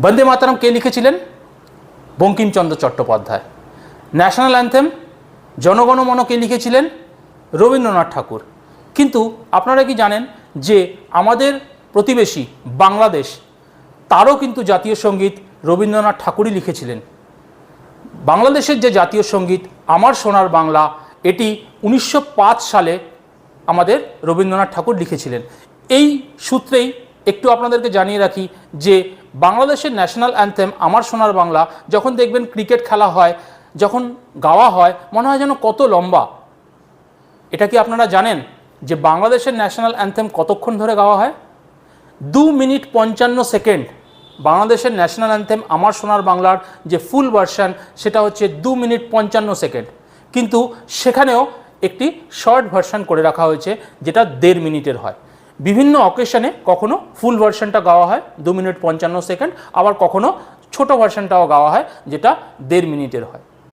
বন্দে মাতারাম কে লিখেছিলেন? Bankimchandra Chattopadhyay. National anthem Jana Gana Mana কে লিখেছিলেন? রবীন্দ্রনাথ ঠাকুর। কিন্তু আপনারা কি জানেন যে আমাদের প্রতিবেশী বাংলাদেশ, তারও কিন্তু জাতীয় সংগীত রবীন্দ্রনাথ ঠাকুরই লিখেছিলেন। বাংলাদেশের যে জাতীয় সংগীত, আমার সোনার বাংলা, এটি উনিশশো পাঁচ সালে আমাদের রবীন্দ্রনাথ ঠাকুর লিখেছিলেন। এই সূত্রেই একটু আপনাদেরকে জানিয়ে রাখি যে বাংলাদেশের ন্যাশনাল অ্যান্থেম আমার সোনার বাংলা, যখন দেখবেন ক্রিকেট খেলা হয়, যখন গাওয়া হয়, মনে হয় যেন কত লম্বা। এটা কি আপনারা জানেন যে বাংলাদেশের ন্যাশনাল অ্যান্থেম কতক্ষণ ধরে গাওয়া হয়? দু মিনিট পঞ্চান্ন সেকেন্ড। বাংলাদেশের ন্যাশনাল অ্যান্থেম আমার সোনার বাংলার যে ফুল ভার্সান সেটা হচ্ছে দু মিনিট পঞ্চান্ন সেকেন্ড। কিন্তু সেখানেও একটি শর্ট ভার্সান করে রাখা হয়েছে, যেটা দেড় মিনিটের হয়। বিভিন্ন অকেশনে কখনো ফুল ভার্সানটা গাওয়া হয়, দু মিনিট পঞ্চান্ন সেকেন্ড, আবার কখনো ছোট ভার্সানটাও গাওয়া হয়, যেটা দেড় মিনিটের হয়।